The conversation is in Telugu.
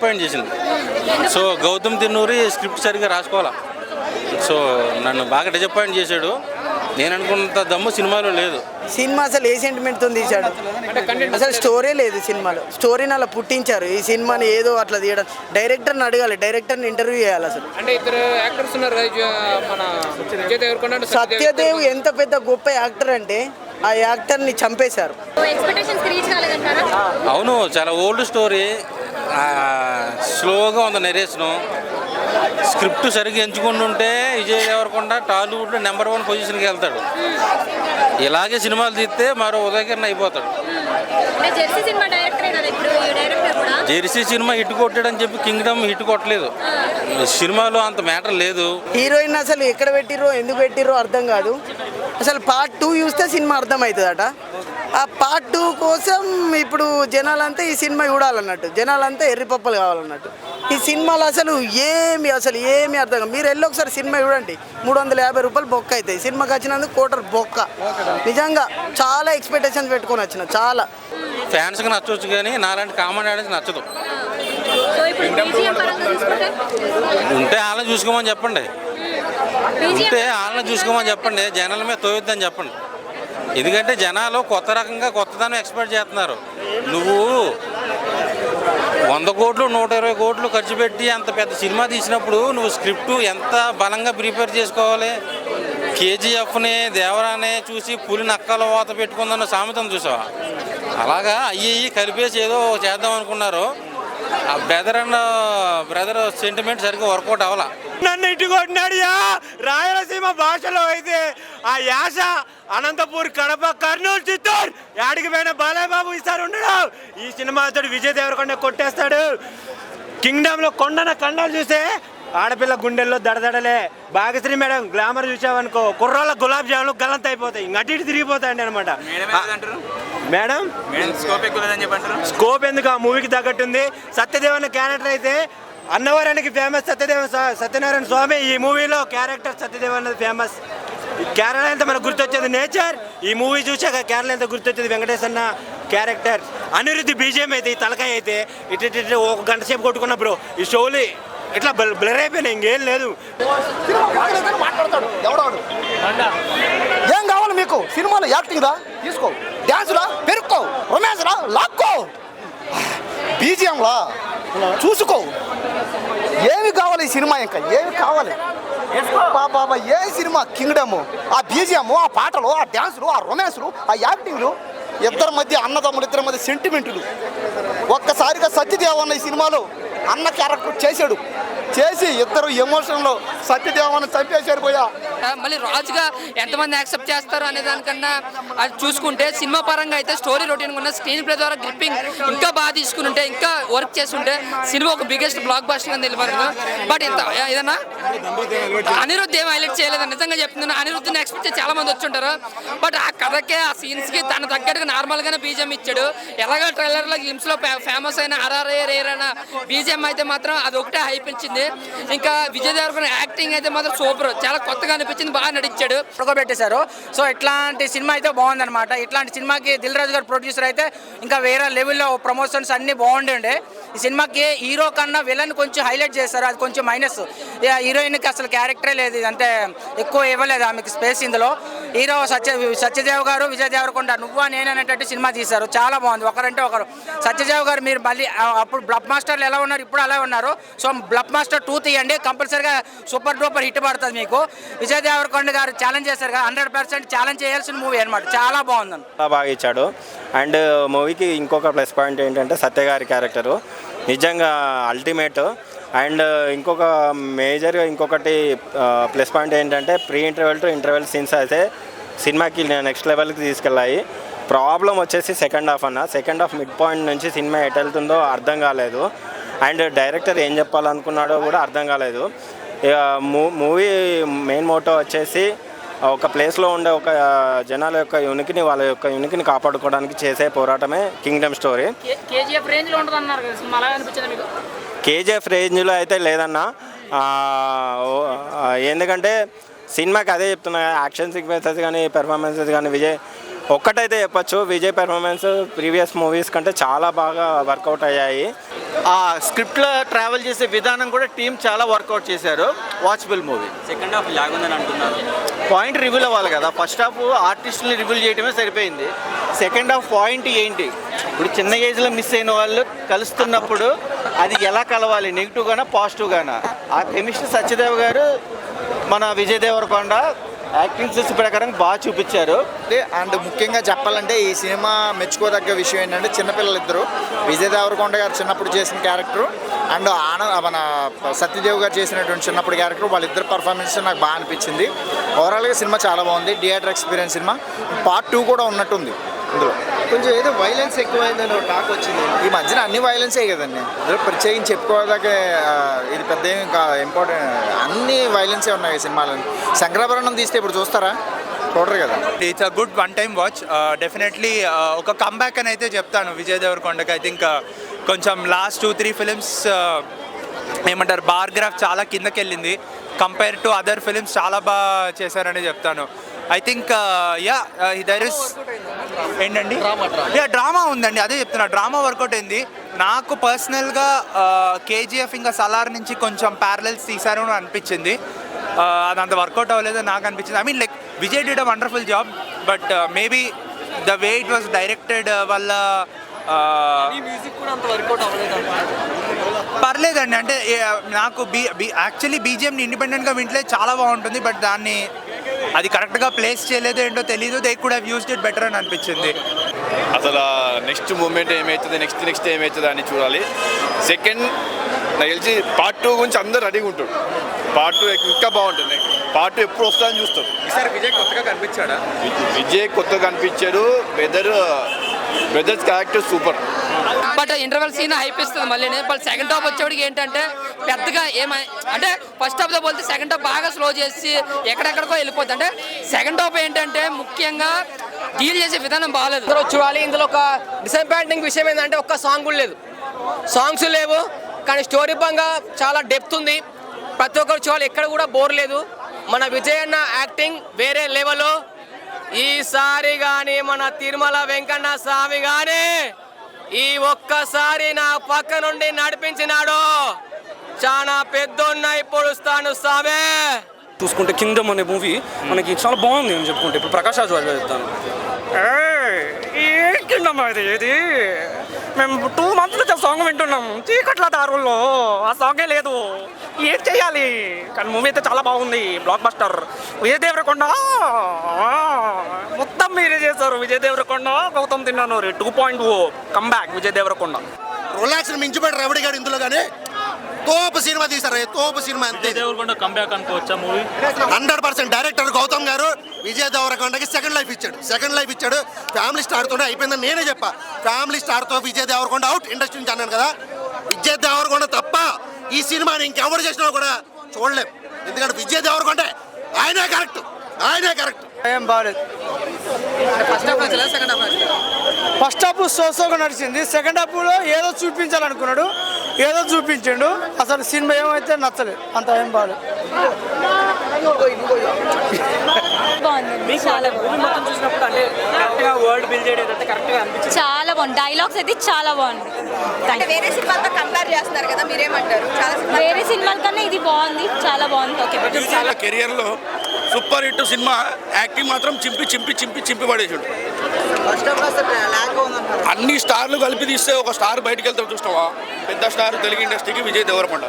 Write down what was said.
డిసప్పాయింట్ చేసింది. సో గౌతమ్ తిన్నూరి స్క్రిప్ట్ సరిగ్గా రాసుకోవాలా? సో నన్ను బాగా డిసప్పాయింట్ చేశాడు. నేను అనుకున్నంత దమ్ము సినిమాలో లేదు. సినిమా అసలు ఏ సెంటిమెంట్తో తీశాడు? అసలు స్టోరీ లేదు సినిమాలో. స్టోరీని అలా పుట్టించారు. ఈ సినిమాని ఏదో అట్లా తీయడం. డైరెక్టర్ని అడగాలి. డైరెక్టర్ని ఇంటర్వ్యూ చేయాలి అసలు. అంటే ఇద్దరు యాక్టర్స్ ఉన్నారు సత్యదేవ్ ఎంత పెద్ద గొప్ప యాక్టర్ అంటే ఆ యాక్టర్ని చంపేశారు. ఎక్స్పెక్టేషన్స్ రీచ్ కాలేదంటారా? అవును చాలా ఓల్డ్ స్టోరీ స్లోగా ఉంది నెరేషను. స్క్రిప్ట్ సరిగ్గా ఎంచుకుంటుంటే విజయ్ దేవరకొండ టాలీవుడ్లో నెంబర్ వన్ పొజిషన్కి వెళ్తాడు. ఇలాగే సినిమాలు తీస్తే మరో ఉదయకిరణ్ అయిపోతాడు. అంటే జెర్సీ సినిమా డైరెక్టరే కదా ఇప్పుడు ఈ డైరెక్టర్ కూడా? జెర్సీ సినిమా హిట్ కొట్టాడని చెప్పి కింగ్డమ్ హిట్ కొట్టలేదు. సినిమాలో అంత మ్యాటర్ లేదు. హీరోయిన్ అసలు ఎక్కడ పెట్టిర్రో ఎందుకు పెట్టిర్రో అర్థం కాదు. అసలు పార్ట్ టూ చూస్తే సినిమా అర్థమవుతుందట. ఆ పార్ట్ టూ కోసం ఇప్పుడు జనాలంతా ఈ సినిమా చూడాలన్నట్టు. జనాలంతా ఎర్రిపప్పలు కావాలన్నట్టు. ఈ సినిమాలో అసలు ఏమి అసలు ఏమి అర్థం మీరు వెళ్ళి ఒకసారి సినిమా చూడండి. మూడు వందల యాభై రూపాయలు బొక్క అవుతాయి సినిమాకి వచ్చినందుకు కోటర్ బొక్క. నిజంగా చాలా ఎక్స్పెక్టేషన్స్ పెట్టుకొని వచ్చిన చాలా. ఫ్యాన్స్కి నచ్చవచ్చు కానీ నాలాంటి కామన్ ఆడియన్స్ నచ్చదు. సో ఇప్పుడు బీజిఎం పరంగా చూసుకుంటే? ఉంటే వాళ్ళని చూసుకోమని చెప్పండి. బీజిఎం ఉంటే వాళ్ళని చూసుకోమని చెప్పండి. జనాల మీద తోయొద్దని చెప్పండి. ఎందుకంటే జనాలు కొత్త రకంగా కొత్తదనం ఎక్స్పెక్ట్ చేస్తున్నారు. నువ్వు వంద కోట్లు నూట ఇరవై కోట్లు ఖర్చు పెట్టి అంత పెద్ద సినిమా తీసినప్పుడు నువ్వు స్క్రిప్ట్ ఎంత బలంగా ప్రిపేర్ చేసుకోవాలి? కేజీఎఫ్ని దేవరానే చూసి పులి నక్కల వాత పెట్టుకుందన్న సామెతను చూసావా? అలాగా అయ్యి కలిపేసి ఏదో చేద్దాం అనుకున్నారు. ఆ బ్రదర్ అండ్ బ్రదర్ సెంటిమెంట్ సరిగ్గా వర్కౌట్ అవ్వాల? నన్ను ఇటు కొట్టినాడుయా రాయలసీమ భాషలో అయితే ఆ యాస అనంతపూర్ కడప కర్నూలు చిత్తూరు యాడికి పోయిన బాలయ్య బాబు ఈసారి ఉండడు. ఈ సినిమా అతడు విజయ్ దేవరకొండ కొట్టేస్తాడు. కింగ్డమ్లో కొండన కండాలు చూస్తే ఆడపిల్ల గుండెల్లో దడదడలే. భాగశ్రీ మేడం గ్లామర్ చూసావనుకో కుర్రాళ్ళ గులాబ్ జాములు గలంత అయిపోతాయి ఇంకటి తిరిగిపోతాయండి అనమాట మేడం? మేడం స్కోప్ ఎక్కువ స్కోప్ ఎందుకు? ఆ మూవీకి తగ్గట్టుంది. సత్యదేవన్ క్యారెక్టర్ అయితే అన్నవరానికి ఫేమస్ సత్యదేవ సత్యనారాయణ స్వామి. ఈ మూవీలో క్యారెక్టర్ సత్యదేవ్ అన్నది ఫేమస్ కేరళ ఎంత మనకు గుర్తొచ్చేది నేచర్. ఈ మూవీ చూసాక కేరళ ఎంత గుర్తొచ్చేది వెంకటేష్ అన్న క్యారెక్టర్. అనిరుద్ధి బీజేం అయితే ఈ తలకాయ అయితే ఇటు ఇటు ఇటు ఒక గంట సేపు కొట్టుకున్న బ్రో ఈ షోలు ఇట్లా బ్ల- బ్లర్ అయిపోయినాయి. ఇంకేం లేదు. ఏం కావాలి మీకు? సినిమాలో యాక్టింగ్ రా తీసుకో. డ్యాన్స్ రా పెరుక్కో రొమాన్స్ రా లాక్కో. బీజిఎంలా చూసుకో. ఏమి కావాలి ఈ సినిమా ఇంకా? ఏమి కావాలి? బాబా ఏ సినిమా? కింగ్డమ్. ఆ బీజిఎం ఆ పాటలు ఆ డ్యాన్సులు ఆ రొమాన్స్లు ఆ యాక్టింగ్లు ఇద్దరి మధ్య అన్నదమ్ములు ఇద్దరి మధ్య సెంటిమెంట్లు ఒక్కసారిగా సత్యదేవన్న ఈ సినిమాలో అన్న క్యారెక్టర్ చేశాడు. చేసి ఇద్దరు ఎమోషన్లో సత్యదేవన్న చంపేశారు పోయా మళ్ళీ రాజుగా ఎంతమంది యాక్సెప్ట్ చేస్తారు అనే దానికన్నా అది చూసుకుంటే సినిమా పరంగా అయితే స్టోరీ రొటీన్ ఉన్న స్క్రీన్ ప్లే ద్వారా గ్రిప్పింగ్ ఇంకా బాగా తీసుకుని ఉంటే ఇంకా వర్క్ చేస్తుంటే సినిమా ఒక బిగ్గెస్ట్ బ్లాక్ బాస్టర్ అని తెలిపారు బట్ ఇంత ఏదన్నా? అనిరుద్ధ్ ఏం హైలైట్ చేయలేదు. నిజంగా చెప్తున్నాను అనిరుద్ధని ఎక్స్పెక్ట్ చేసి చాలా మంది వచ్చి ఉంటారు బట్ ఆ కథకే ఆ సీన్స్కి తన తగ్గట్టుగా నార్మల్ గానే బీజం ఇచ్చాడు. ఎలాగో ట్రైలర్లో గిమ్స్లో ఫేమస్ అయిన ఆర్ఆర్ఏ రేర్ అయిన బీజం అయితే మాత్రం అది ఒకటే హైపించింది ఇచ్చింది ఇంకా విజయ్ దేవరకొండ యాక్టింగ్ అయితే మాత్రం సూపర్. చాలా కొత్తగా అనిపించింది బాగా నడిచాడు పెట్టేశారు సో ఇట్లాంటి సినిమా అయితే బాగుందన్నమాట. ఇట్లాంటి సినిమాకి దిల్ రాజు గారు ప్రొడ్యూసర్ అయితే ఇంకా వేరే లెవెల్లో ప్రమోషన్స్ అన్ని బాగుండే ఈ సినిమాకి హీరో కన్నా విలన్ కొంచెం హైలైట్ చేశారు. అది కొంచెం మైనస్ హీరోయిన్కి అసలు క్యారెక్టరే లేదు. ఇది అంటే ఎక్కువ ఇవ్వలేదు ఆమెకి స్పేస్ ఇందులో. హీరో సత్య సత్యదేవ్ గారు విజయ్ దేవరకొండ నువ్వా నేననేటట్టు సినిమా తీశారు. చాలా బాగుంది. ఒకరంటే ఒకరు. సత్యదేవ్ గారు మీరు మళ్ళీ అప్పుడు బ్లబ్ మాస్టర్లు ఎలా ఉన్నారు? ఇప్పుడు అలా ఉన్నారు. సో బ్లబ్ మాస్టర్ టూ తీయండి. కంపల్సరీగా సూపర్ డూపర్ హిట్ పడుతుంది మీకు. విజయ్ దేవరకొండ గారు ఛాలెంజ్ చేశారు కదా హండ్రెడ్ పర్సెంట్ ఛాలెంజ్ చేయాల్సిన మూవీ అనమాట చాలా బాగుంది చాలా బాగా ఇచ్చాడు. అండ్ మూవీకి ఇంకొక ప్లస్ పాయింట్ ఏంటంటే సత్య గారి క్యారెక్టరు నిజంగా అల్టిమేట్ అండ్ ఇంకొక మేజర్గా ఇంకొకటి ప్లస్ పాయింట్ ఏంటంటే pre interval to interval scenes అయితే సినిమాకి నెక్స్ట్ లెవెల్కి తీసుకెళ్ళాయి. ప్రాబ్లం వచ్చేసి సెకండ్ హాఫ్ అన్న. సెకండ్ హాఫ్ మిడ్ పాయింట్ నుంచి సినిమా ఎటు వెళ్తుందో అర్థం కాలేదు. అండ్ డైరెక్టర్ ఏం చెప్పాలనుకున్నాడో కూడా అర్థం కాలేదు. ఇక మూ- మూవీ మెయిన్ మోటో వచ్చేసి ఒక ప్లేస్లో ఉండే ఒక జనాల యొక్క యునికిని వాళ్ళ యొక్క యునికిని కాపాడుకోవడానికి చేసే పోరాటమే కింగ్డమ్ స్టోరీ. కేజీఎఫ్ రేంజ్లో ఉంటుంది అన్నారు కదా సినిమా అలా అనిపించింది మీకు? కేజీఎఫ్ రేంజ్లో అయితే లేదన్నా. ఎందుకంటే సినిమాకి అదే చెప్తున్నా యాక్షన్ సీక్వెన్సెస్ కానీ పెర్ఫార్మెన్సెస్ కానీ విజయ్ ఒక్కటైతే చెప్పొచ్చు. విజయ్ పెర్ఫార్మెన్స్ ప్రీవియస్ మూవీస్ కంటే చాలా బాగా వర్కౌట్ అయ్యాయి. ఆ స్క్రిప్ట్లో ట్రావెల్ చేసే విధానం కూడా టీం చాలా వర్కౌట్ చేశారు. Watchable movie. సెకండ్ హాఫ్ లాగుందని అంటున్నారు. పాయింట్ రివీల్ అవ్వాలి కదా. ఫస్ట్ హాఫ్ ఆర్టిస్ట్ని రివీల్ చేయడమే సరిపోయింది. సెకండ్ హాఫ్ పాయింట్ ఏంటి? ఇప్పుడు చిన్న ఏజ్లో మిస్ అయిన వాళ్ళు కలుస్తున్నప్పుడు అది ఎలా కలవాలి? నెగిటివ్గానా పాజిటివ్గానా? పాజిటివ్ గానా ఆ కెమిస్ట్రీ సత్యదేవ్ గారు మన విజయ్ దేవరకొండ యాక్టింగ్ చేసే ప్రకారం బాగా చూపించారు. అండ్ ముఖ్యంగా చెప్పాలంటే ఈ సినిమా మెచ్చుకోదగ్గ విషయం ఏంటంటే చిన్నపిల్లలు ఇద్దరు. విజయ్ దేవరకొండ గారు చిన్నప్పుడు చేసిన క్యారెక్టర్. అండ్ ఆనంద్ మన సత్యదేవ్ గారు చేసినటువంటి చిన్నప్పుడు క్యారెక్టర్ వాళ్ళిద్దరు పర్ఫార్మెన్స్ నాకు బాగా అనిపించింది. ఓవరాల్గా సినిమా చాలా బాగుంది. Theatre experience cinema. Part two కూడా ఉన్నట్టుంది. ఇందులో. కొంచెం ఏదో వైలెన్స్ ఎక్కువైందని ఒక టాక్ వచ్చింది. ఈ మధ్యన అన్ని వైలెన్సే కదండి. ఇందులో ప్రత్యేకించి చెప్పుకోదాక ఇది పెద్ద ఏం ఇంపార్టెంట్ అన్ని వైలెన్సే ఉన్నాయి ఈ సినిమాలో శంకరాభరణం తీస్తే ఇప్పుడు చూస్తారా? చూడరు కదా. It's a good one time watch definitely ఒక కంబ్యాక్ అని అయితే చెప్తాను. విజయ్ దేవరకొండకి ఐ థింక్ కొంచెం లాస్ట్ టూ త్రీ ఫిలిమ్స్ ఏమంటారు బార్ గ్రాఫ్ చాలా కిందకి వెళ్ళింది కంపేర్ టు అదర్ ఫిలిమ్స్ చాలా బాగా చేశారని చెప్తాను. I think yeah there is ఏంటండి? యా డ్రామా ఉందండి. అదే చెప్తున్నా. డ్రామా వర్కౌట్ అయింది నాకు పర్సనల్గా కేజీఎఫ్ ఇంకా సలార్ నుంచి కొంచెం ప్యారలల్స్ తీశారు అని అనిపించింది. Uh, అది అంత వర్కౌట్ అవ్వలేదు నాకు అనిపించింది. I mean like Vijay did a wonderful job but maybe the way it was directed వల్ల అవ్వలేదు? పర్లేదండి. అంటే నాకు బీ బీ యాక్చువల్లీ బీజిఎంని ఇండిపెండెంట్గా వింటలే చాలా బాగుంటుంది బట్ దాన్ని అది కరెక్ట్గా ప్లేస్ చేయలేదు ఏంటో తెలియదు they could used it better అని అనిపించింది. అసలు నెక్స్ట్ మూమెంట్ ఏమవుతుంది నెక్స్ట్ నెక్స్ట్ ఏమవుతుంది అని చూడాలి. సెకండ్ నాకు తెలిసి పార్ట్ టూ గురించి అందరు రెడీగా ఉంటాడు పార్ట్ టూ ఇంకా బాగుంటుంది. పార్ట్ టూ ఎప్పుడు వస్తుందని చూస్తాం ఈసారి విజయ్ కొత్తగా కనిపించాడా? విజయ్ కొత్తగా కనిపించాడు. Weather weathers character super but interval scene హైపిస్తుంది మళ్ళీ బట్ సెకండ్ హాఫ్ వచ్చేవాడికి ఏంటంటే పెద్దగా ఏమై అంటే ఫస్ట్ హాఫ్తో పోలితే సెకండ్ హాఫ్ బాగా స్లో చేసి ఎక్కడెక్కడికో వెళ్ళిపోద్ది. అంటే సెకండ్ హాఫ్ ఏంటంటే ముఖ్యంగా డీల్ చేసే విధానం బాగాలేదు. చూడాలి ఇందులో ఒక డిసప్పాయింటింగ్ విషయం ఏంటంటే ఒక్క సాంగ్ కూడా లేదు. సాంగ్స్ లేవు కానీ స్టోరీ పరంగా చాలా డెప్త్ ఉంది. ప్రతి ఒక్కరు చూడాలి ఎక్కడ కూడా బోర్ లేదు. మన విజయ్ అన్న యాక్టింగ్ వేరే లెవెల్ ఈసారి కానీ మన తిరుమల వెంకన్న స్వామి కానీ ఈ ఒక్కసారి నా పక్క నుండి నడిపించినాడు. చాలా పెద్దోన్నై పొడుస్తాను స్వామి. చూసుకుంటే కింగ్డమ్ అనే మూవీ మనకి చాలా బాగుంది అని చెప్పుకుంటే. ఇప్పుడు ప్రకాష్ రాజ్ చెప్తాను. ఏ కింగ్డమ్ అది ఏది మేము టూ మంత్స్ నుంచి ఆ సాంగ్ వింటున్నాం. చీకట్ల దారుల్లో ఆ సాంగే లేదు. ఏం చేయాలి? కానీ మూవీ అయితే చాలా బాగుంది. బ్లాక్ బస్టర్ విజయ్ దేవరకొండ మొత్తం మీరే చేశారు. విజయ్ దేవరకొండ గౌతమ్ తిన్నాను. Two point O. Comeback Vijay Devarakonda relax మించిపోయాడు రవిడి గారు ఇందులో కానీ తోపు సినిమా తీశారు. తోపు సినిమా అంతే. దేవరకొండ కంబ్యాక్ అనుకోవచ్చా movie? Hundred percent director Gautam గారు విజయ్ దేవరకొండకి సెకండ్ లైఫ్ ఇచ్చాడు. సెకండ్ లైఫ్ ఇచ్చాడు. ఫ్యామిలీ స్టార్తోనే అయిపోయిందని నేనే చెప్పా. ఫ్యామిలీ స్టార్తో విజయ్ దేవరకొండ అవుట్ ఇండస్ట్రీ నుంచి అన్నాను కదా. విజయ్ దేవరకొండ తప్ప ఈ సినిమాని ఇంకెవరు చేసినా కూడా చూడలేం. ఎందుకంటే విజయ్ దేవరకొండ ఆయనే కరెక్ట్. ఆయనే కరెక్ట్. ఏం బాగాలేదు ఫస్ట్ హాఫ్ నచ్చలేదు సెకండ్ హాఫ్ నచ్చలేదు ఫస్ట్ హాఫ్ సోసోగా నడిచింది. సెకండ్ హాఫ్లో ఏదో చూపించాలనుకున్నాడు. ఏదో చూపించిండు. అసలు సినిమా ఏమైతే నచ్చలేదు. అంత ఏం బాగాలేదు బాగుందండి చాలా బాగుంది. చాలా బాగుంది. డైలాగ్స్ అయితే చాలా బాగుంది. అంటే వేరే సినిమాలతో కంపేర్ చేస్తున్నారు కదా మీరేమంటారు? వేరే సినిమాల కన్నా ఇది బాగుంది. చాలా బాగుంది. ఓకే చాలా కెరియర్లో సూపర్ హిట్ సినిమా యాక్టింగ్ మాత్రం చింపి చింపి చింపి చింపి పడేసాడు. అన్ని స్టార్లు కలిపి తీస్తే ఒక స్టార్ బయటికి వెళ్తాడు చూస్తావా? పెద్ద స్టార్ తెలుగు ఇండస్ట్రీకి విజయ్ దేవరకొండ.